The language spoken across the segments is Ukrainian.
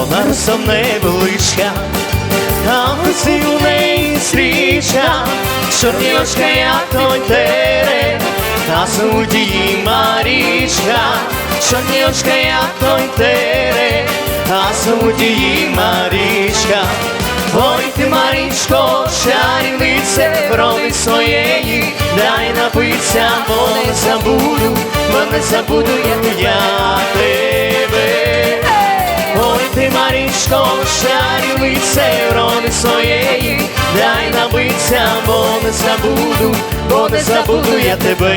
носом невеличка, а руці у неї стрічка, чорні очка, як той тере, а звуть її Марічка, чорні очка, як той тере, а звуть її Марічка. Ой ти, Марічко, чарівнице, рови своєї, дай напиться, бо не забуду, бо не забуду я, я тебе. Марічко, чарівнице, рови своєї, дай напиться, бо не забуду, бо не забуду я тебе.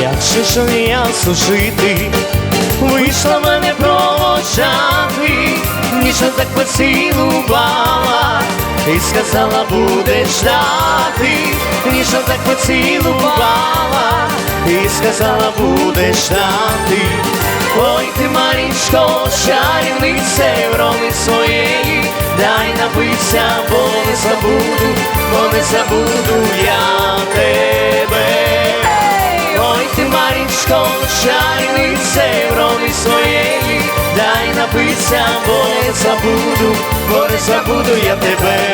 Як же ж я служити, вийшла мене проводжати, ніжно так поцілувала, і сказала, будеш ждати, ніжно так поцілувала, і сказала, будеш ждати. Ой ти, Марічко, чарівнице, в роми своєї, дай напиться, бо не забуду, бо не забуду я тебе. Ой ти, Марічко, чарівнице, в своєї, дай напиться, бо не забуду, бо не забуду я тебе.